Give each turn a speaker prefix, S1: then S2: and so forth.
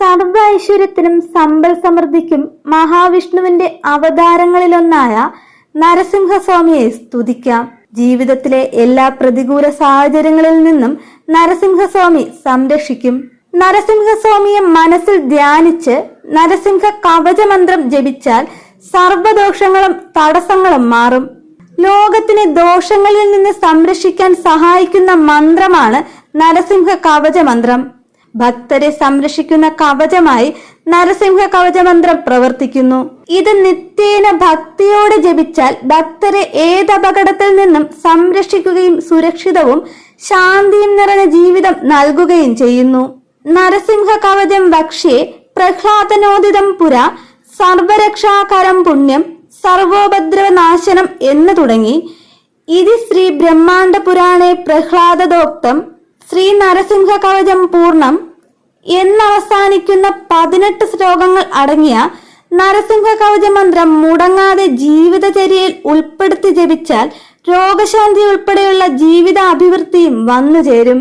S1: സർവ ഐശ്വര്യത്തിനും സമ്പൽ സമൃദ്ധിക്കും മഹാവിഷ്ണുവിന്റെ അവതാരങ്ങളിലൊന്നായ നരസിംഹസ്വാമിയെ സ്തുതിക്കാം. ജീവിതത്തിലെ എല്ലാ പ്രതികൂല സാഹചര്യങ്ങളിൽ നിന്നും നരസിംഹസ്വാമി സംരക്ഷിക്കും. നരസിംഹസ്വാമിയെ മനസ്സിൽ ധ്യാനിച്ച് നരസിംഹ കവചമന്ത്രം ജപിച്ചാൽ സർവദോഷങ്ങളും തടസ്സങ്ങളും മാറും. ലോകത്തിനെ ദോഷങ്ങളിൽ നിന്ന് സംരക്ഷിക്കാൻ സഹായിക്കുന്ന മന്ത്രമാണ് നരസിംഹ കവചമന്ത്രം. ഭക്തരെ സംരക്ഷിക്കുന്ന കവചമായി നരസിംഹ കവചമന്ത്രം പ്രവർത്തിക്കുന്നു. ഇത് നിത്യേന ഭക്തിയോടെ ജപിച്ചാൽ ഭക്തരെ ഏത് അപകടത്തിൽ നിന്നും സംരക്ഷിക്കുകയും സുരക്ഷിതവും ശാന്തിയും നിറഞ്ഞ ജീവിതം നൽകുകയും ചെയ്യുന്നു. നരസിംഹ കവചം ഭക്ഷ്യേ പ്രഹ്ലാദനോദിതം പുര സർവരക്ഷാകരം പുണ്യം സർവോപദ്രവനാശനം എന്ന് തുടങ്ങി. ഇതി ശ്രീ ബ്രഹ്മാണ്ഡ പുരാണേ പ്രഹ്ലാദോക്തം ശ്രീ നരസിംഹ കവചം പൂർണം. എന്നവസാനിക്കുന്ന പതിനെട്ട് ശ്ലോകങ്ങൾ അടങ്ങിയ നരസിംഹ കവച മന്ത്രം മുടങ്ങാതെ ജീവിതചര്യയിൽ ഉൾപ്പെടുത്തി ജപിച്ചാൽ രോഗശാന്തി ഉൾപ്പെടെയുള്ള ജീവിത അഭിവൃദ്ധിയും വന്നു ചേരും